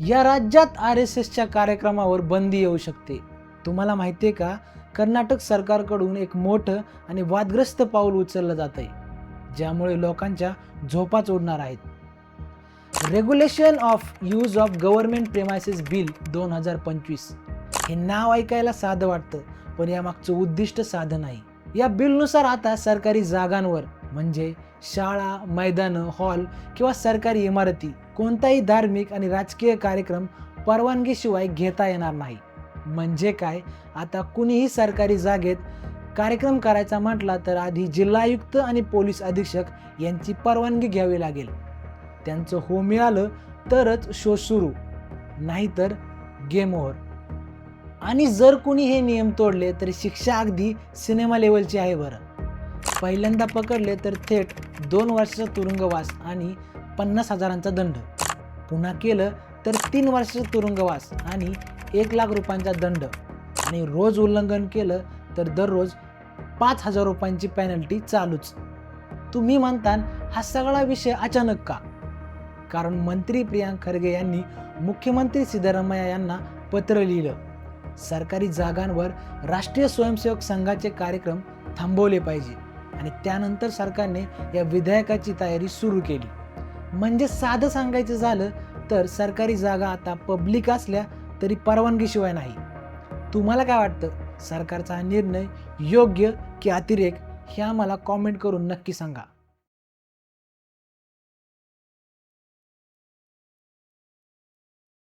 या राज्यात R S एसच्या कार्यक्रमावर बंदी येऊ शकते. तुम्हाला माहिती आहे का? कर्नाटक सरकारकडून एक मोठं आणि वादग्रस्त पाऊल उचललं जात आहे ज्यामुळे लोकांच्या झोपाच उडणार आहेत. Regulation of use of government premises bill दोन हजार पंचवीस. हे नाव ऐकायला साधं वाटतं पण यामागचं उद्दिष्ट साधं नाही. या बिलनुसार आता सरकारी जागांवर म्हणजे शाळा मैदानं हॉल किंवा सरकारी इमारती कोणताही धार्मिक आणि राजकीय कार्यक्रम परवानगीशिवाय घेता येणार नाही. म्हणजे काय? आता कुणीही सरकारी जागेत कार्यक्रम करायचा म्हटला तर आधी जिल्हायुक्त आणि पोलीस अधीक्षक यांची परवानगी घ्यावी लागेल. त्यांचं हो मिळालं तरच शो सुरू. नाहीतर गेम ओव्हर. आणि जर कुणी हे नियम तोडले तर शिक्षा अगदी सिनेमा लेवलची आहे बरं. पहिल्यांदा पकडले तर थेट दोन वर्षाचा तुरुंगवास आणि पन्नास हजारांचा दंड. पुन्हा केलं तर तीन वर्षाचा तुरुंगवास आणि एक लाख रुपयांचा दंड. आणि रोज उल्लंघन केलं तर दररोज पाच हजार रुपयांची पॅनल्टी चालूच. तुम्ही म्हणता हा सगळा विषय अचानक का? कारण मंत्री प्रियांक खरगे यांनी मुख्यमंत्री सिद्धरामय्या यांना पत्र लिहिलं. सरकारी जागांवर राष्ट्रीय स्वयंसेवक संघाचे कार्यक्रम थांबवले पाहिजे. आणि त्यानंतर सरकारने या विधेयकाची तयारी सुरू केली. म्हणजे साधं सांगायचं झालं तर सरकारी जागा आता पब्लिक असल्या तरी परवानगीशिवाय नाही. तुम्हाला काय वाटतं? सरकारचा हा निर्णय योग्य की अतिरेक हे आम्हाला कॉमेंट करून नक्की सांगा.